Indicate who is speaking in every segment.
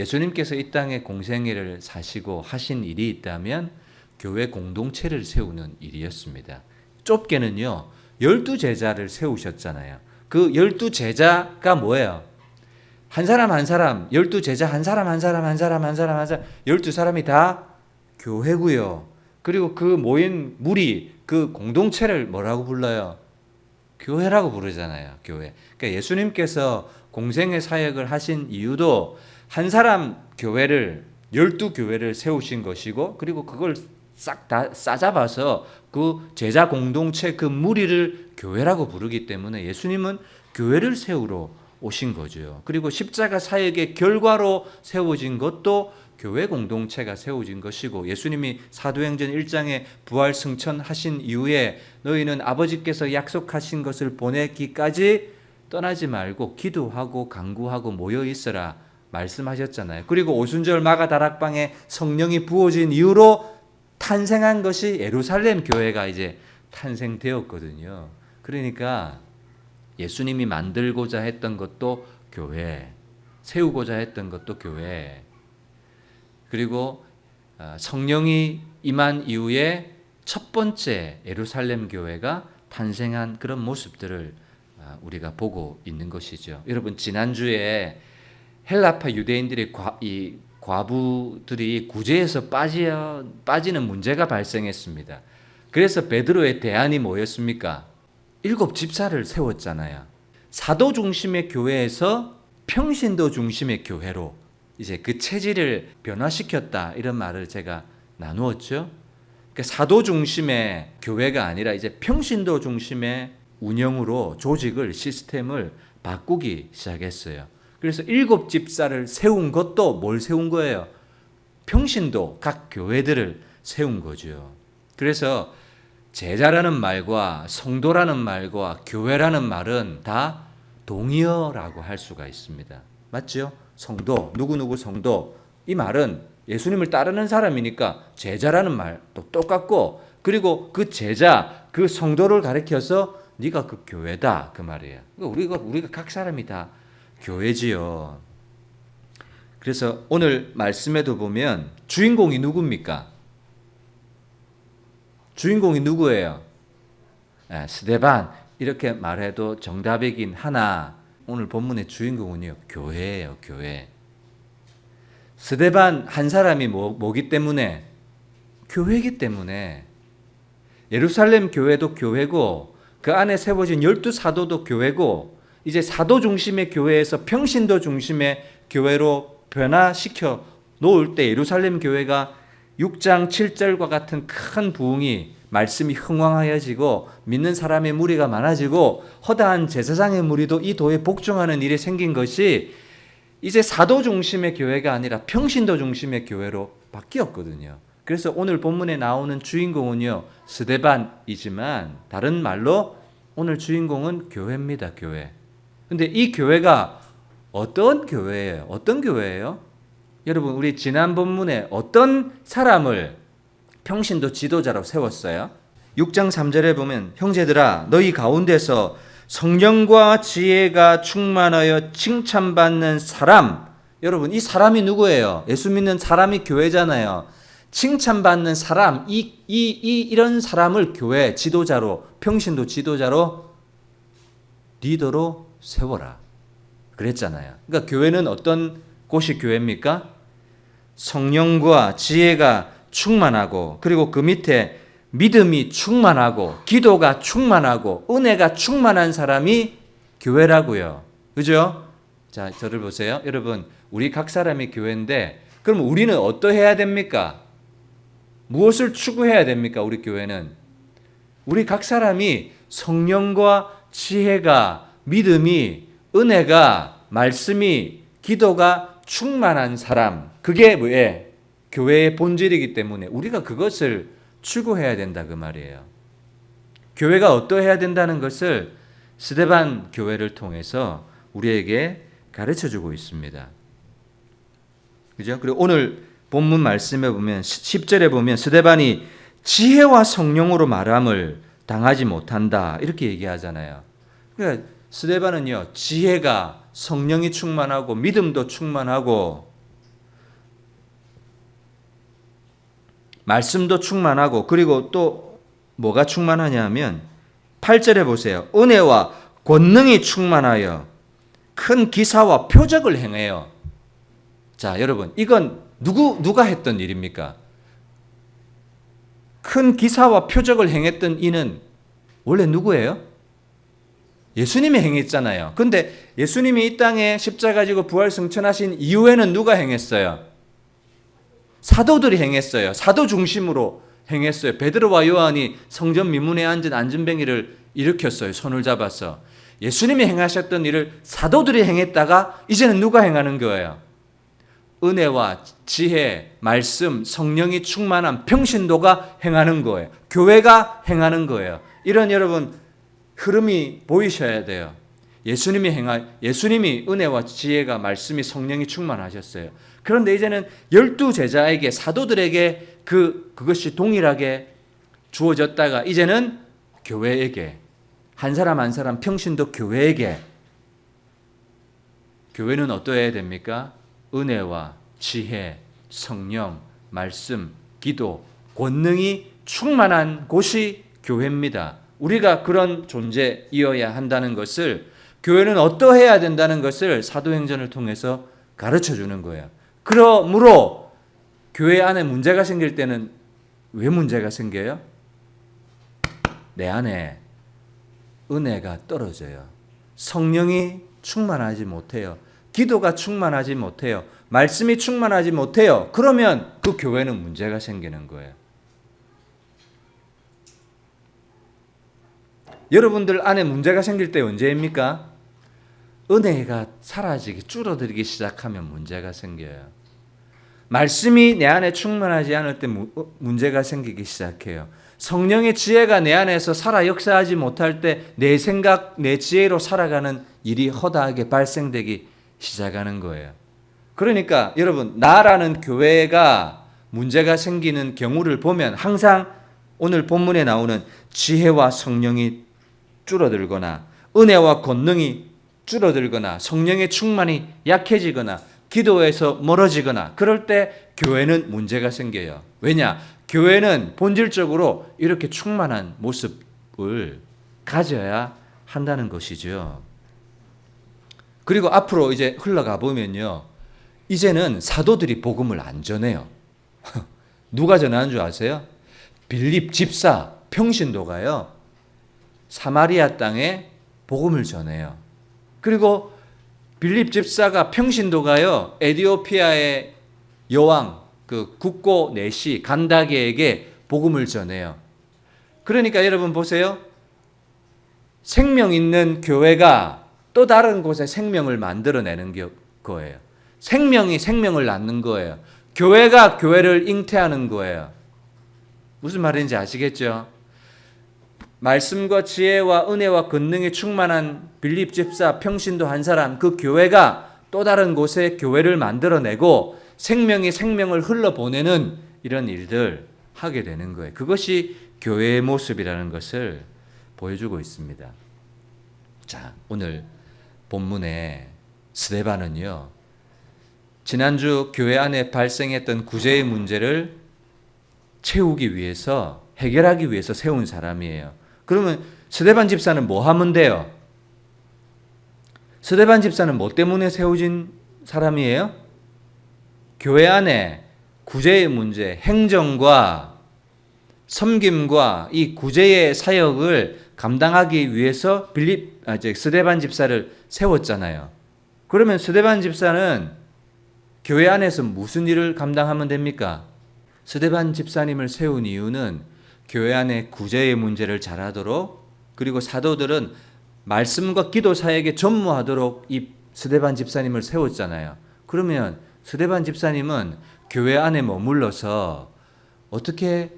Speaker 1: 예수님께서 이 땅에 공생애를 사시고 하신 일이 있다면 교회 공동체를 세우는 일이었습니다. 좁게는요, 열두 제자를 세우셨잖아요. 그 열두 제자가 뭐예요? 한 사람 한 사람, 열두 제자 한 사람 한 사람 한 사람 한 사람 한 사람, 열두 사람이 다 교회고요. 그리고 그 모인 무리, 그 공동체를 뭐라고 불러요? 교회라고 부르잖아요. 교회. 그러니까 예수님께서 공생의 사역을 하신 이유도 한 사람 교회를 열두 교회를 세우신 것이고 그리고 그걸 싹 다 싸잡아서 그 제자 공동체 그 무리를 교회라고 부르기 때문에 예수님은 교회를 세우러 오신 거죠. 그리고 십자가 사역의 결과로 세워진 것도 교회 공동체가 세워진 것이고 예수님이 사도행전 1장에 부활 승천하신 이후에 너희는 아버지께서 약속하신 것을 보내기까지 떠나지 말고 기도하고 간구하고 모여 있어라 말씀하셨잖아요. 그리고 오순절 마가 다락방에 성령이 부어진 이후로 탄생한 것이 예루살렘 교회가 이제 탄생되었거든요. 그러니까 예수님이 만들고자 했던 것도 교회, 세우고자 했던 것도 교회. 그리고 아, 성령이 임한 이후에 첫 번째 예루살렘 교회가 탄생한 그런 모습들을 아, 우리가 보고 있는 것이죠. 여러분 지난주에 헬라파 유대인들의 과, 이 과부들이 구제에서 빠져 빠지는 문제가 발생했습니다. 그래서 베드로의 대안이 뭐였습니까? 일곱 집사를 세웠잖아요. 사도 중심의 교회에서 평신도 중심의 교회로 이제 그 체질을 변화시켰다 이런 말을 제가 나누었죠. 그러니까 사도 중심의 교회가 아니라 이제 평신도 중심의 운영으로 조직을 시스템을 바꾸기 시작했어요. 그래서 일곱 집사를 세운 것도 뭘 세운 거예요? 평신도 각 교회들을 세운 거죠. 그래서 제자라는 말과 성도라는 말과 교회라는 말은 다 동의어라고 할 수가 있습니다. 맞죠? 성도, 누구누구 성도. 이 말은 예수님을 따르는 사람이니까 제자라는 말도 똑같고 그리고 그 제자, 그 성도를 가리켜서 네가 그 교회다 그 말이에요. 우리가 우리가 각 사람이 다 교회지요. 그래서 오늘 말씀에도 보면 주인공이 누굽니까? 주인공이 누구예요? 예, 스데반 이렇게 말해도 정답이긴 하나 오늘 본문의 주인공은요 교회예요 교회. 스데반 한 사람이 뭐, 뭐기 때문에 교회이기 때문에 예루살렘 교회도 교회고 그 안에 세워진 열두 사도도 교회고 이제 사도 중심의 교회에서 평신도 중심의 교회로 변화시켜 놓을 때 예루살렘 교회가 6장 7절과 같은 큰 부흥이 말씀이 흥왕하여지고 믿는 사람의 무리가 많아지고 허다한 제사장의 무리도 이 도에 복종하는 일이 생긴 것이 이제 사도 중심의 교회가 아니라 평신도 중심의 교회로 바뀌었거든요. 그래서 오늘 본문에 나오는 주인공은요 스데반이지만 다른 말로 오늘 주인공은 교회입니다. 교회. 근데 이 교회가 어떤 교회예요? 어떤 교회예요? 여러분 우리 지난 본문에 어떤 사람을 평신도 지도자로 세웠어요? 6장 3절에 보면 형제들아 너희 가운데서 성령과 지혜가 충만하여 칭찬받는 사람 여러분 이 사람이 누구예요? 예수 믿는 사람이 교회잖아요. 칭찬받는 사람 이, 이, 이 이 런 사람을 교회 지도자로 평신도 지도자로 리더로 세워라. 그랬잖아요. 그러니까 교회는 어떤 곳이 교회입니까? 성령과 지혜가 충만하고 그리고 그 밑에 믿음이 충만하고 기도가 충만하고 은혜가 충만한 사람이 교회라고요. 그죠? 자, 저를 보세요. 여러분, 우리 각 사람이 교회인데 그럼 우리는 어떠해야 됩니까? 무엇을 추구해야 됩니까? 우리 교회는 우리 각 사람이 성령과 지혜가 믿음이 은혜가 말씀이 기도가 충만한 사람 그게 왜 교회의 본질이기 때문에 우리가 그것을 추구해야 된다 그 말이에요. 교회가 어떠해야 된다는 것을 스데반 교회를 통해서 우리에게 가르쳐 주고 있습니다. 그죠? 그리고 오늘 본문 말씀에 보면 10절에 보면 스데반이 지혜와 성령으로 말함을 당하지 못한다. 이렇게 얘기하잖아요. 그러니까 스데반은요, 지혜가 성령이 충만하고 믿음도 충만하고 말씀도 충만하고 그리고 또 뭐가 충만하냐면 8절에 보세요. 은혜와 권능이 충만하여 큰 기사와 표적을 행해요. 자, 여러분, 이건 누구 누가 했던 일입니까? 큰 기사와 표적을 행했던 이는 원래 누구예요? 예수님이 행했잖아요. 근데 예수님이 이 땅에 십자가 지고 부활 승천하신 이후에는 누가 행했어요? 사도들이 행했어요. 사도 중심으로 행했어요. 베드로와 요한이 성전 미문에 앉은 안전뱅이를 일으켰어요. 손을 잡아서. 예수님이 행하셨던 일을 사도들이 행했다가 이제는 누가 행하는 거예요? 은혜와 지혜, 말씀, 성령이 충만한 평신도가 행하는 거예요. 교회가 행하는 거예요. 이런 여러분 흐름이 보이셔야 돼요. 예수님이 행하 예수님이 은혜와 지혜가 말씀이 성령이 충만하셨어요. 그런데 이제는 열두 제자에게 사도들에게 그 그것이 동일하게 주어졌다가 이제는 교회에게 한 사람 한 사람 평신도 교회에게 교회는 어떠해야 됩니까? 은혜와 지혜, 성령, 말씀, 기도, 권능이 충만한 곳이 교회입니다. 우리가 그런 존재이어야 한다는 것을 교회는 어떠해야 된다는 것을 사도행전을 통해서 가르쳐 주는 거예요. 그러므로 교회 안에 문제가 생길 때는 왜 문제가 생겨요? 내 안에 은혜가 떨어져요. 성령이 충만하지 못해요. 기도가 충만하지 못해요. 말씀이 충만하지 못해요. 그러면 그 교회는 문제가 생기는 거예요. 여러분들 안에 문제가 생길 때 언제입니까? 은혜가 사라지기 줄어들기 시작하면 문제가 생겨요. 말씀이 내 안에 충만하지 않을 때 어, 문제가 생기기 시작해요. 성령의 지혜가 내 안에서 살아 역사하지 못할 때 내 생각, 내 지혜로 살아가는 일이 허다하게 발생되기 시작하는 거예요. 그러니까 여러분, 나라는 교회가 문제가 생기는 경우를 보면 항상 오늘 본문에 나오는 지혜와 성령이 줄어들거나 은혜와 권능이 줄어들거나 성령의 충만이 약해지거나 기도에서 멀어지거나 그럴 때 교회는 문제가 생겨요. 왜냐? 교회는 본질적으로 이렇게 충만한 모습을 가져야 한다는 것이죠. 그리고 앞으로 이제 흘러가 보면요. 이제는 사도들이 복음을 안 전해요. 누가 전하는 줄 아세요? 빌립 집사 평신도가요. 사마리아 땅에 복음을 전해요. 그리고 빌립 집사가 평신도가요. 에디오피아의 여왕 그 국고 내시 간다게에게 복음을 전해요. 그러니까 여러분 보세요. 생명 있는 교회가 또 다른 곳에 생명을 만들어내는 거예요. 생명이 생명을 낳는 거예요. 교회가 교회를 잉태하는 거예요. 무슨 말인지 아시겠죠? 말씀과 지혜와 은혜와 권능이 충만한 빌립 집사 평신도 한 사람 그 교회가 또 다른 곳에 교회를 만들어내고 생명이 생명을 흘러보내는 이런 일들 하게 되는 거예요. 그것이 교회의 모습이라는 것을 보여주고 있습니다. 자, 오늘 본문에 스데반은요. 지난주 교회 안에 발생했던 구제의 문제를 채우기 위해서 해결하기 위해서 세운 사람이에요. 그러면 스데반 집사는 뭐 하면 돼요? 스데반 집사는 뭐 때문에 세워진 사람이에요? 교회 안에 구제의 문제, 행정과 섬김과 이 구제의 사역을 감당하기 위해서 빌립 아, 이제 스데반 집사를 세웠잖아요. 그러면 스데반 집사는 교회 안에서 무슨 일을 감당하면 됩니까? 스데반 집사님을 세운 이유는 교회 안에 구제의 문제를 잘하도록 그리고 사도들은 말씀과 기도 사역에 전무하도록 이 스데반 집사님을 세웠잖아요. 그러면 스데반 집사님은 교회 안에 머물러서 어떻게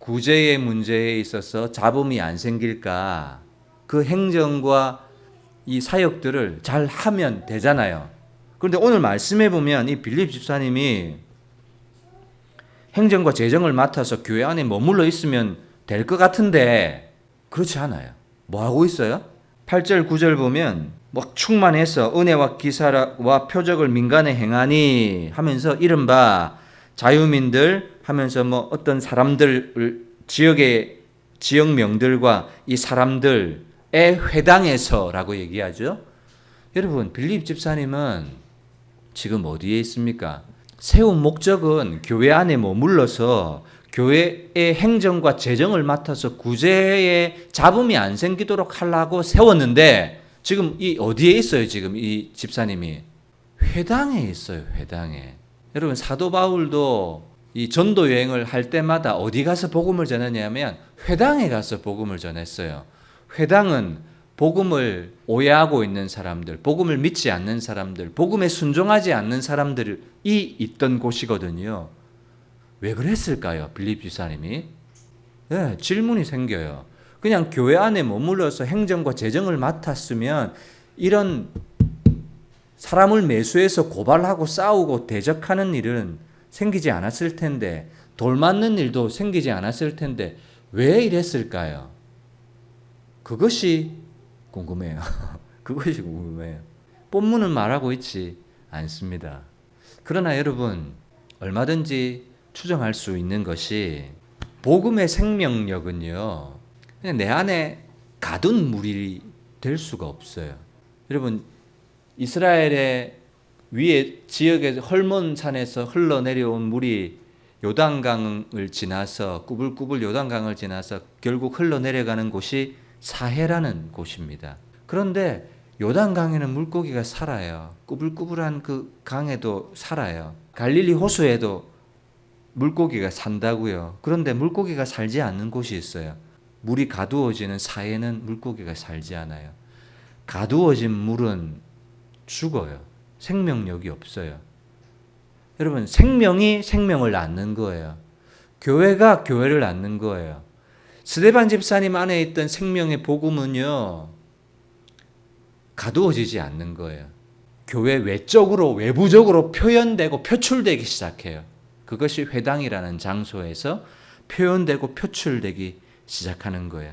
Speaker 1: 구제의 문제에 있어서 잡음이 안 생길까 그 행정과 이 사역들을 잘 하면 되잖아요. 그런데 오늘 말씀해 보면 이 빌립 집사님이 행정과 재정을 맡아서 교회 안에 머물러 있으면 될 것 같은데 그렇지 않아요. 뭐 하고 있어요? 8절 9절 보면 뭐 충만해서 은혜와 기사와 표적을 민간에 행하니 하면서 이른바 자유민들 하면서 뭐 어떤 사람들 지역의 지역명들과 이 사람들의 회당에서라고 얘기하죠. 여러분 빌립 집사님은 지금 어디에 있습니까? 세운 목적은 교회 안에 머물러서 교회의 행정과 재정을 맡아서 구제에 잡음이 안 생기도록 하려고 세웠는데 지금 이 어디에 있어요? 지금 이 집사님이 회당에 있어요. 회당에. 여러분 사도 바울도 이 전도 여행을 할 때마다 어디 가서 복음을 전했냐면 회당에 가서 복음을 전했어요. 회당은 복음을 오해하고 있는 사람들, 복음을 믿지 않는 사람들, 복음에 순종하지 않는 사람들이 있던 곳이거든요. 왜 그랬을까요? 빌립 지사님이? 네, 질문이 생겨요. 그냥 교회 안에 머물러서 행정과 재정을 맡았으면 이런 사람을 매수해서 고발하고 싸우고 대적하는 일은 생기지 않았을 텐데 돌 맞는 일도 생기지 않았을 텐데 왜 이랬을까요? 그것이 궁금해요. 그것이 궁금해요. 본문은 말하고 있지 않습니다. 그러나 여러분 얼마든지 추정할 수 있는 것이 복음의 생명력은요. 그냥 내 안에 가둔 물이 될 수가 없어요. 여러분 이스라엘의 위에 지역의 헐몬 산에서 흘러내려온 물이 요단강을 지나서 꾸불꾸불 요단강을 지나서 결국 흘러내려가는 곳이 사해라는 곳입니다. 그런데 요단 강에는 물고기가 살아요. 꾸불꾸불한 그 강에도 살아요. 갈릴리 호수에도 물고기가 산다고요. 그런데 물고기가 살지 않는 곳이 있어요. 물이 가두어지는 사해는 물고기가 살지 않아요. 가두어진 물은 죽어요. 생명력이 없어요. 여러분, 생명이 생명을 낳는 거예요. 교회가 교회를 낳는 거예요. 스데반 집사님 안에 있던 생명의 복음은요, 가두어지지 않는 거예요. 교회 외적으로, 외부적으로 표현되고 표출되기 시작해요. 그것이 회당이라는 장소에서 표현되고 표출되기 시작하는 거예요.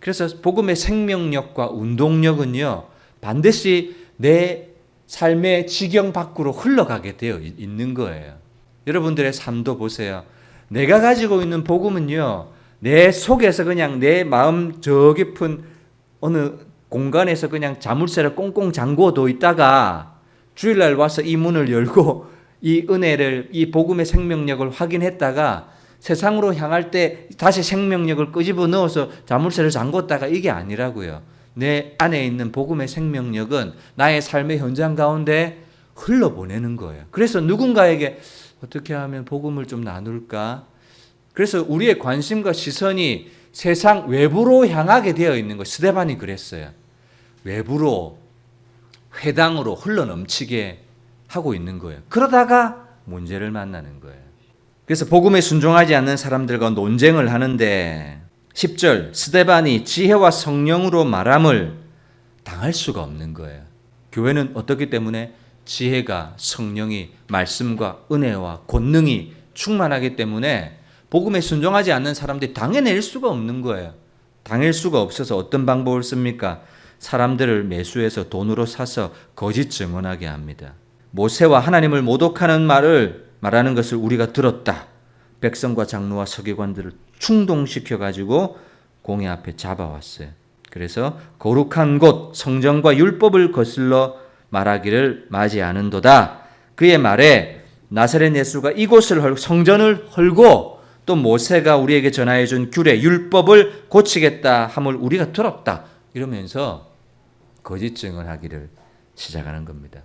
Speaker 1: 그래서 복음의 생명력과 운동력은요, 반드시 내 삶의 지경 밖으로 흘러가게 되어 있는 거예요. 여러분들의 삶도 보세요. 내가 가지고 있는 복음은요, 내 속에서 그냥 내 마음 저 깊은 어느 공간에서 그냥 자물쇠를 꽁꽁 잠궈 있다가 주일날 와서 이 문을 열고 이 은혜를, 이 복음의 생명력을 확인했다가 세상으로 향할 때 다시 생명력을 끄집어 넣어서 자물쇠를 잠궜다가 이게 아니라고요. 내 안에 있는 복음의 생명력은 나의 삶의 현장 가운데 흘러보내는 거예요. 그래서 누군가에게 어떻게 하면 복음을 좀 나눌까? 그래서 우리의 관심과 시선이 세상 외부로 향하게 되어 있는 거. 스데반이 그랬어요. 외부로 회당으로 흘러 넘치게 하고 있는 거예요. 그러다가 문제를 만나는 거예요. 그래서 복음에 순종하지 않는 사람들과 논쟁을 하는데 10절 스데반이 지혜와 성령으로 말함을 당할 수가 없는 거예요. 교회는 어떻기 때문에 지혜가 성령이 말씀과 은혜와 권능이 충만하기 때문에 복음에 순종하지 않는 사람들이 당해낼 수가 없는 거예요. 당할 수가 없어서 어떤 방법을 씁니까? 사람들을 매수해서 돈으로 사서 거짓 증언하게 합니다. 모세와 하나님을 모독하는 말을 말하는 것을 우리가 들었다. 백성과 장로와 서기관들을 충동시켜 가지고 공회 앞에 잡아왔어요. 그래서 거룩한 곳 성전과 율법을 거슬러 말하기를 맞이 않은도다. 그의 말에 나사렛 예수가 이곳을 헐, 성전을 헐고 또 모세가 우리에게 전하여 준 규례 율법을 고치겠다 함을 우리가 들었다. 이러면서 거짓 증언하기를 시작하는 겁니다.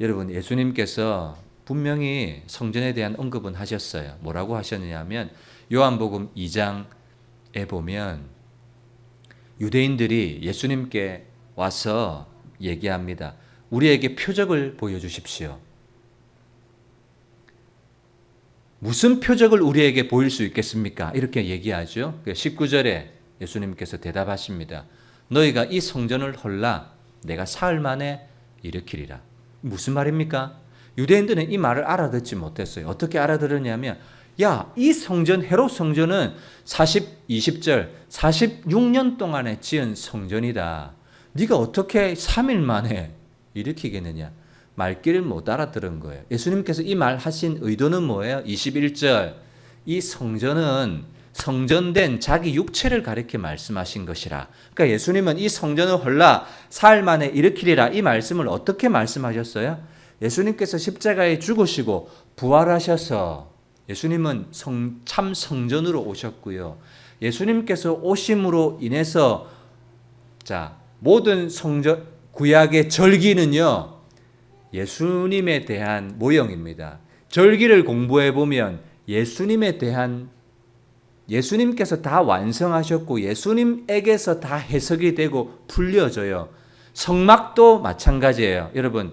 Speaker 1: 여러분 예수님께서 분명히 성전에 대한 언급은 하셨어요. 뭐라고 하셨느냐면 요한복음 2장에 보면 유대인들이 예수님께 와서 얘기합니다. 우리에게 표적을 보여주십시오. 무슨 표적을 우리에게 보일 수 있겠습니까? 이렇게 얘기하죠. 19절에 예수님께서 대답하십니다. 너희가 이 성전을 헐라 내가 사흘 만에 일으키리라. 무슨 말입니까? 유대인들은 이 말을 알아듣지 못했어요. 어떻게 알아들었냐면 야, 이 성전 헤롯 성전은 40 20절 46년 동안에 지은 성전이다. 네가 어떻게 3일 만에 일으키겠느냐? 말귀를 못 알아들은 거예요. 예수님께서 이 말 하신 의도는 뭐예요? 21절 이 성전은 성전된 자기 육체를 가리켜 말씀하신 것이라. 그러니까 예수님은 이 성전을 헐라 사흘 만에 일으키리라 이 말씀을 어떻게 말씀하셨어요? 예수님께서 십자가에 죽으시고 부활하셔서 예수님은 성, 참 성전으로 오셨고요. 예수님께서 오심으로 인해서 자 모든 성전 구약의 절기는요 예수님에 대한 모형입니다. 절기를 공부해 보면 예수님에 대한 예수님께서 다 완성하셨고 예수님에게서 다 해석이 되고 풀려져요. 성막도 마찬가지예요. 여러분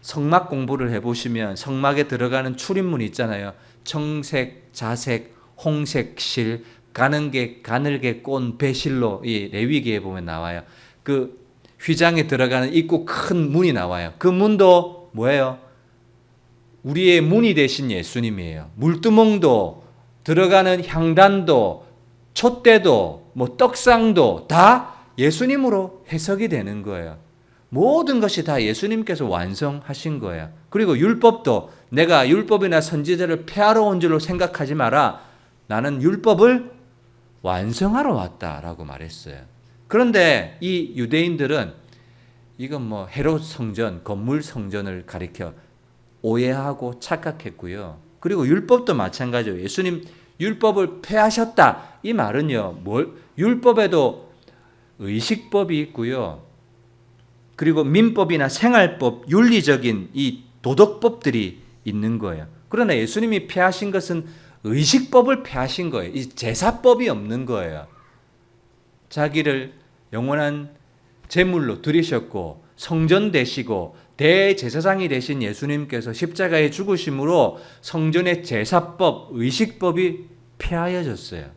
Speaker 1: 성막 공부를 해보시면 성막에 들어가는 출입문 있잖아요. 청색, 자색, 홍색, 실, 가는 게, 가늘게 꼰 배실로 이 레위기에 보면 나와요. 그 휘장에 들어가는 입구 큰 문이 나와요. 그 문도 뭐예요? 우리의 문이 되신 예수님이에요. 물두멍도 들어가는 향단도 촛대도 뭐 떡상도 다 예수님으로 해석이 되는 거예요. 모든 것이 다 예수님께서 완성하신 거예요. 그리고 율법도 내가 율법이나 선지자를 폐하러 온 줄로 생각하지 마라. 나는 율법을 완성하러 왔다라고 말했어요. 그런데 이 유대인들은 이건 뭐 헤롯 성전, 건물 성전을 가리켜 오해하고 착각했고요. 그리고 율법도 마찬가지예요. 예수님 율법을 폐하셨다. 이 말은요. 뭘 율법에도 의식법이 있고요. 그리고 민법이나 생활법, 윤리적인 이 도덕법들이 있는 거예요. 그러나 예수님이 폐하신 것은 의식법을 폐하신 거예요. 이 제사법이 없는 거예요. 자기를 영원한 제물로 드리셨고 성전 되시고 대제사장이 되신 예수님께서 십자가에 죽으심으로 성전의 제사법, 의식법이 폐하여졌어요.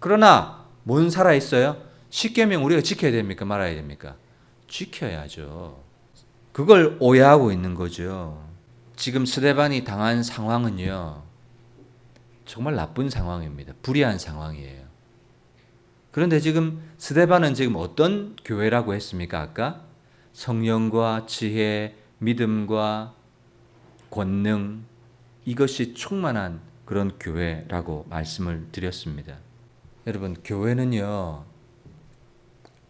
Speaker 1: 그러나 뭔 살아 있어요? 십계명 우리가 지켜야 됩니까? 말아야 됩니까? 지켜야죠. 그걸 오해하고 있는 거죠. 지금 스데반이 당한 상황은요. 정말 나쁜 상황입니다. 불의한 상황이에요. 그런데 지금 스데반은 지금 어떤 교회라고 했습니까? 아까 성령과 지혜, 믿음과 권능 이것이 충만한 그런 교회라고 말씀을 드렸습니다. 여러분 교회는요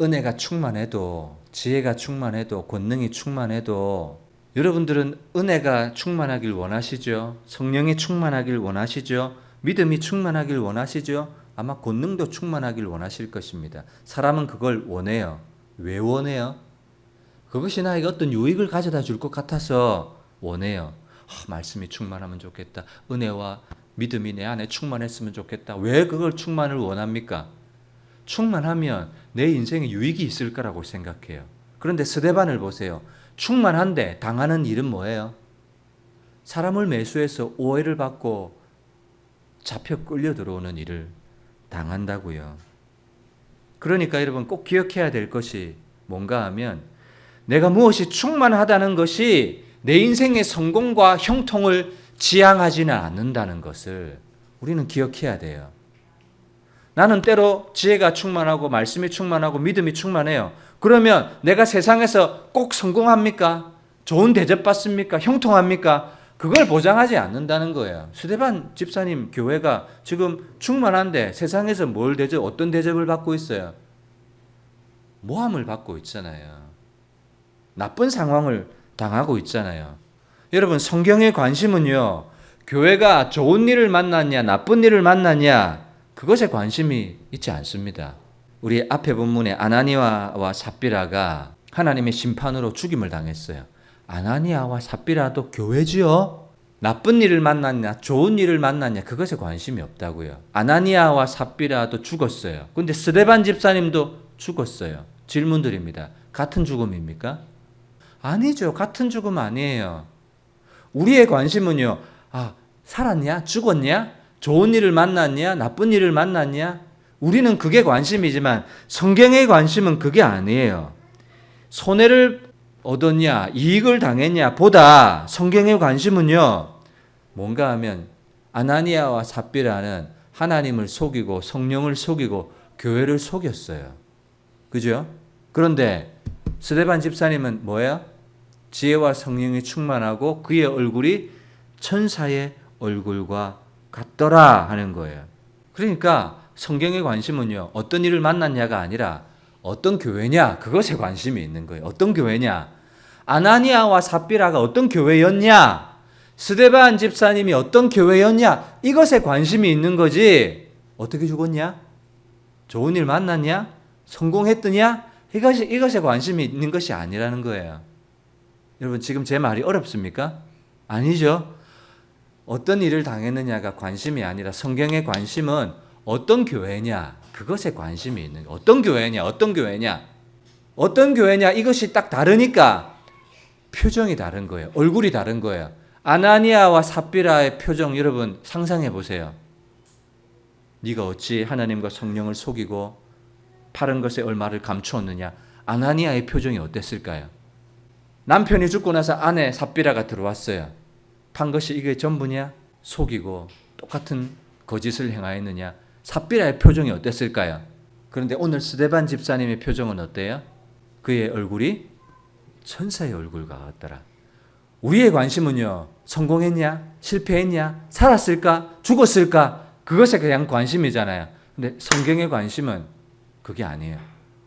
Speaker 1: 은혜가 충만해도 지혜가 충만해도 권능이 충만해도 여러분들은 은혜가 충만하길 원하시죠? 성령이 충만하길 원하시죠? 믿음이 충만하길 원하시죠? 아마 권능도 충만하길 원하실 것입니다. 사람은 그걸 원해요. 왜 원해요? 그것이 나에게 어떤 유익을 가져다 줄 것 같아서 원해요. 아, 말씀이 충만하면 좋겠다. 은혜와 믿음이 내 안에 충만했으면 좋겠다. 왜 그걸 충만을 원합니까? 충만하면 내 인생에 유익이 있을 거라고 생각해요. 그런데 스데반을 보세요. 충만한데 당하는 일은 뭐예요? 사람을 매수해서 오해를 받고 잡혀 끌려 들어오는 일을 당한다고요. 그러니까 여러분 꼭 기억해야 될 것이 뭔가 하면 내가 무엇이 충만하다는 것이 내 인생의 성공과 형통을 지향하지는 않는다는 것을 우리는 기억해야 돼요. 나는 때로 지혜가 충만하고 말씀이 충만하고 믿음이 충만해요. 그러면 내가 세상에서 꼭 성공합니까? 좋은 대접받습니까? 형통합니까? 그걸 보장하지 않는다는 거예요. 수대반 집사님 교회가 지금 충만한데 세상에서 뭘 대접, 어떤 대접을 받고 있어요? 모함을 받고 있잖아요. 나쁜 상황을 당하고 있잖아요. 여러분, 성경의 관심은요, 교회가 좋은 일을 만났냐, 나쁜 일을 만났냐, 그것에 관심이 있지 않습니다. 우리 앞에 본문에 아나니아와 삽비라가 하나님의 심판으로 죽임을 당했어요. 아나니아와 삽비라도 교회지요? 나쁜 일을 만났냐, 좋은 일을 만났냐, 그것에 관심이 없다고요. 아나니아와 삽비라도 죽었어요. 근데 스데반 집사님도 죽었어요. 질문드립니다. 같은 죽음입니까? 아니죠. 같은 죽음 아니에요. 우리의 관심은요, 아, 살았냐? 죽었냐? 좋은 일을 만났냐? 나쁜 일을 만났냐? 우리는 그게 관심이지만 성경의 관심은 그게 아니에요. 손해를 얻었냐, 이익을 당했냐 보다 성경의 관심은요, 뭔가 하면 아나니아와 삽비라는 하나님을 속이고 성령을 속이고 교회를 속였어요. 그죠? 그런데 스데반 집사님은 뭐야? 지혜와 성령이 충만하고 그의 얼굴이 천사의 얼굴과 같더라 하는 거예요. 그러니까 성경의 관심은요, 어떤 일을 만났냐가 아니라 어떤 교회냐, 그것에 관심이 있는 거예요. 어떤 교회냐? 아나니아와 삽비라가 어떤 교회였냐? 스데반 집사님이 어떤 교회였냐? 이것에 관심이 있는 거지. 어떻게 죽었냐? 좋은 일 만났냐? 성공했더냐? 이것이, 이것에 관심이 있는 것이 아니라는 거예요. 여러분, 지금 제 말이 어렵습니까? 아니죠. 어떤 일을 당했느냐가 관심이 아니라 성경의 관심은 어떤 교회냐, 그것에 관심이 있는. 어떤 교회냐, 어떤 교회냐, 어떤 교회냐, 이것이 딱 다르니까 표정이 다른 거예요. 얼굴이 다른 거예요. 아나니아와 삽비라의 표정 여러분 상상해 보세요. 네가 어찌 하나님과 성령을 속이고 파른 것에 얼마를 감추었느냐? 아나니아의 표정이 어땠을까요? 남편이 죽고 나서 아내 삽비라가 들어왔어요. 판 것이 이게 전부냐? 속이고 똑같은 거짓을 행하였느냐? 삽비라의 표정이 어땠을까요? 그런데 오늘 스데반 집사님의 표정은 어때요? 그의 얼굴이 천사의 얼굴과 같더라. 우리의 관심은요, 성공했냐? 실패했냐? 살았을까? 죽었을까? 그것에 그냥 관심이잖아요. 근데 성경의 관심은 그게 아니에요.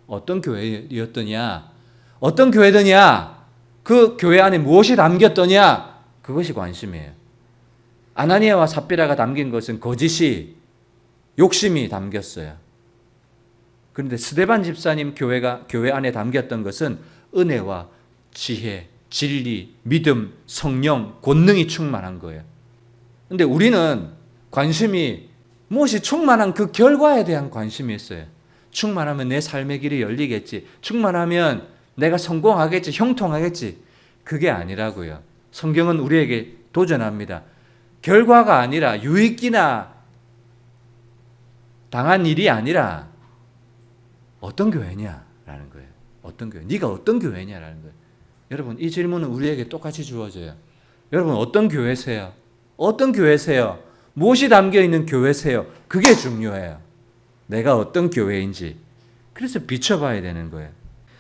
Speaker 1: 어떤 교회였더냐? 어떤 교회더냐? 그 교회 안에 무엇이 담겼더냐? 그것이 관심이에요. 아나니아와 삽비라가 담긴 것은 거짓이 욕심이 담겼어요. 그런데 스데반 집사님 교회가 교회 안에 담겼던 것은 은혜와 지혜, 진리, 믿음, 성령, 권능이 충만한 거예요. 근데 우리는 관심이 무엇이 충만한 그 결과에 대한 관심이 있어요. 충만하면 내 삶의 길이 열리겠지. 충만하면 내가 성공하겠지. 형통하겠지. 그게 아니라고요. 성경은 우리에게 도전합니다. 결과가 아니라 유익이나 당한 일이 아니라 어떤 교회냐라는 거예요. 어떤 교회? 네가 어떤 교회냐라는 거예요. 여러분 이 질문은 우리에게 똑같이 주어져요. 여러분 어떤 교회세요? 어떤 교회세요? 무엇이 담겨 있는 교회세요? 그게 중요해요. 내가 어떤 교회인지. 그래서 비춰봐야 되는 거예요.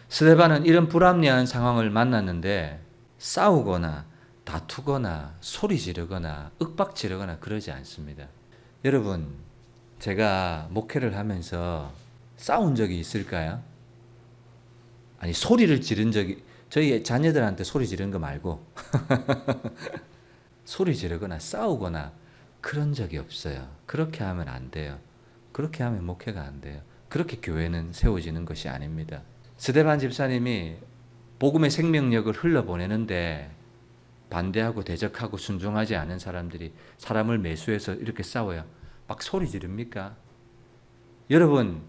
Speaker 1: 스데반은 이런 불합리한 상황을 만났는데 싸우거나 다투거나 소리 지르거나 윽박 지르거나 그러지 않습니다. 여러분, 제가 목회를 하면서 싸운 적이 있을까요? 아니, 소리를 지른 적이, 저희 자녀들한테 소리 지른 거 말고, 소리 지르거나 싸우거나 그런 적이 없어요. 그렇게 하면 안 돼요. 그렇게 하면 목회가 안 돼요. 그렇게 교회는 세워지는 것이 아닙니다. 스데반 집사님이 복음의 생명력을 흘러보내는데 반대하고 대적하고 순종하지 않은 사람들이 사람을 매수해서 이렇게 싸워요. 막 소리 지릅니까? 여러분,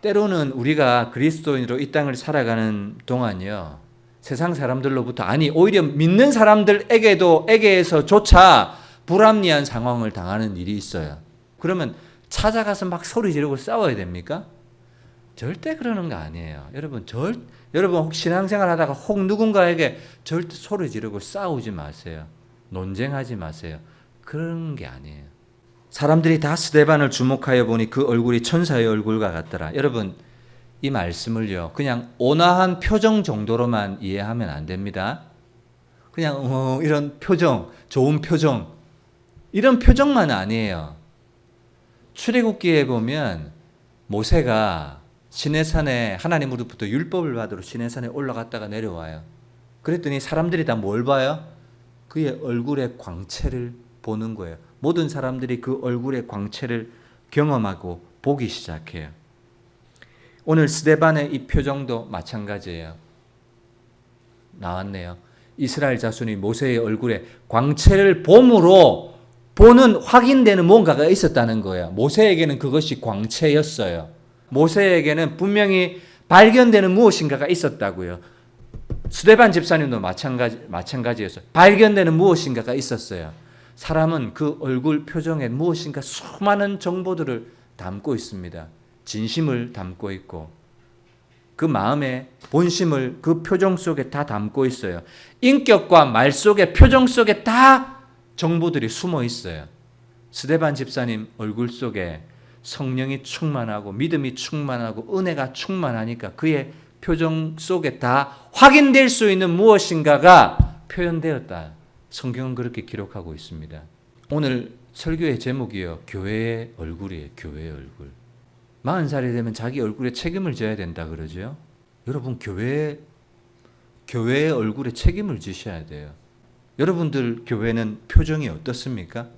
Speaker 1: 때로는 우리가 그리스도인으로 이 땅을 살아가는 동안요. 세상 사람들로부터 아니 오히려 믿는 사람들에게도 에게에서조차 불합리한 상황을 당하는 일이 있어요. 그러면 찾아가서 막 소리 지르고 싸워야 됩니까? 절대 그러는 거 아니에요. 여러분 절 여러분 혹 신앙생활 하다가 혹 누군가에게 절대 소리 지르고 싸우지 마세요. 논쟁하지 마세요. 그런 게 아니에요. 사람들이 다 스데반을 주목하여 보니 그 얼굴이 천사의 얼굴과 같더라. 여러분 이 말씀을요 그냥 온화한 표정 정도로만 이해하면 안 됩니다. 그냥 어, 이런 표정, 좋은 표정 이런 표정만 아니에요. 출애굽기에 보면 모세가 시내산에 하나님으로부터 율법을 받으러 시내산에 올라갔다가 내려와요. 그랬더니 사람들이 다 뭘 봐요? 그의 얼굴의 광채를 보는 거예요. 모든 사람들이 그 얼굴의 광채를 경험하고 보기 시작해요. 오늘 스데반의 이 표정도 마찬가지예요. 나왔네요. 이스라엘 자손이 모세의 얼굴에 광채를 봄으로 보는 확인되는 뭔가가 있었다는 거예요. 모세에게는 그것이 광채였어요. 모세에게는 분명히 발견되는 무엇인가가 있었다고요. 수데반 집사님도 마찬가지 마찬가지였어요. 발견되는 무엇인가가 있었어요. 사람은 그 얼굴 표정에 무엇인가 수많은 정보들을 담고 있습니다. 진심을 담고 있고 그 마음의 본심을 그 표정 속에 다 담고 있어요. 인격과 말 속에 표정 속에 다 정보들이 숨어 있어요. 스데반 집사님 얼굴 속에 성령이 충만하고 믿음이 충만하고 은혜가 충만하니까 그의 표정 속에 다 확인될 수 있는 무엇인가가 표현되었다. 성경은 그렇게 기록하고 있습니다. 오늘 설교의 제목이요. 교회의 얼굴이에요. 교회의 얼굴. 40살이 되면 자기 얼굴에 책임을 져야 된다 그러죠. 여러분 교회 교회의 얼굴에 책임을 지셔야 돼요. 여러분들 교회는 표정이 어떻습니까?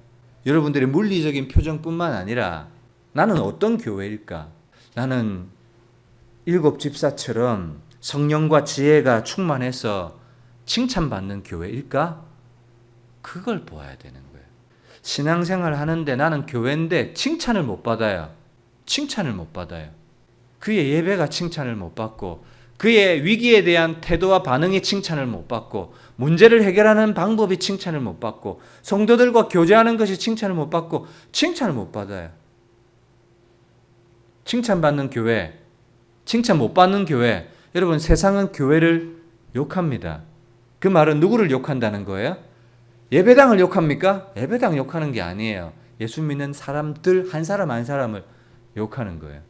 Speaker 1: 여러분들의 물리적인 표정뿐만 아니라 나는 어떤 교회일까? 나는 일곱 집사처럼 성령과 지혜가 충만해서 칭찬받는 교회일까? 그걸 보아야 되는 거예요. 신앙생활 하는데 나는 교회인데 칭찬을 못 받아요. 칭찬을 못 받아요. 그의 예배가 칭찬을 못 받고 그의 위기에 대한 태도와 반응이 칭찬을 못 받고 문제를 해결하는 방법이 칭찬을 못 받고 성도들과 교제하는 것이 칭찬을 못 받고 칭찬을 못 받아요. 칭찬받는 교회, 칭찬 못 받는 교회. 여러분 세상은 교회를 욕합니다. 그 말은 누구를 욕한다는 거예요? 예배당을 욕합니까? 예배당 욕하는 게 아니에요. 예수 믿는 사람들 한 사람 한 사람을 욕하는 거예요.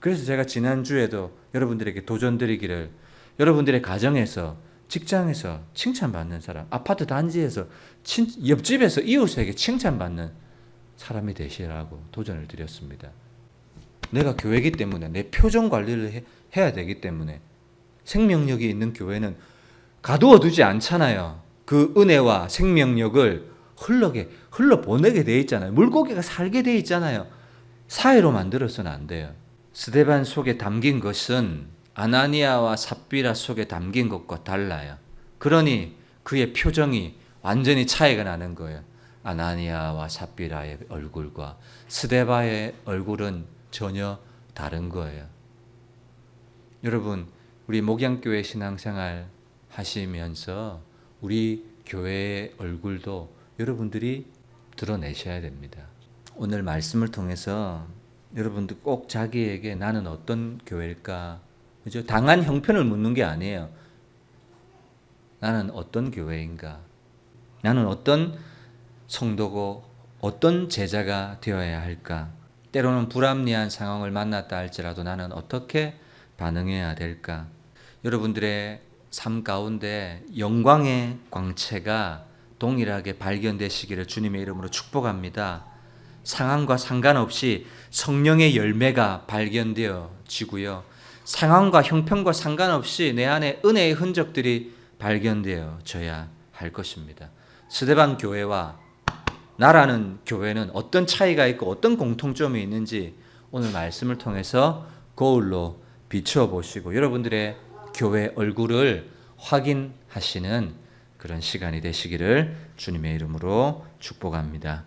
Speaker 1: 그래서 제가 지난주에도 여러분들에게 도전드리기를 여러분들의 가정에서 직장에서 칭찬받는 사람, 아파트 단지에서 친, 옆집에서 이웃에게 칭찬받는 사람이 되시라고 도전을 드렸습니다. 내가 교회이기 때문에 내 표정 관리를 해, 해야 되기 때문에 생명력이 있는 교회는 가두어 두지 않잖아요. 그 은혜와 생명력을 흘러게 흘러 보내게 돼 있잖아요. 물고기가 살게 돼 있잖아요. 사회로 만들어서는 안 돼요. 스데반 속에 담긴 것은 아나니아와 삽비라 속에 담긴 것과 달라요. 그러니 그의 표정이 완전히 차이가 나는 거예요. 아나니아와 삽비라의 얼굴과 스데바의 얼굴은 전혀 다른 거예요. 여러분, 우리 목양교회 신앙생활 하시면서 우리 교회의 얼굴도 여러분들이 드러내셔야 됩니다. 오늘 말씀을 통해서 여러분들 꼭 자기에게 나는 어떤 교회일까? 그죠? 당한 형편을 묻는 게 아니에요. 나는 어떤 교회인가? 나는 어떤 성도고 어떤 제자가 되어야 할까? 때로는 불합리한 상황을 만났다 할지라도 나는 어떻게 반응해야 될까? 여러분들의 삶 가운데 영광의 광채가 동일하게 발견되시기를 주님의 이름으로 축복합니다. 상황과 상관없이 성령의 열매가 발견되어지고요. 상황과 형편과 상관없이 내 안에 은혜의 흔적들이 발견되어져야 할 것입니다. 스데반 교회와 나라는 교회는 어떤 차이가 있고 어떤 공통점이 있는지 오늘 말씀을 통해서 거울로 비추어 보시고 여러분들의 교회 얼굴을 확인하시는 그런 시간이 되시기를 주님의 이름으로 축복합니다.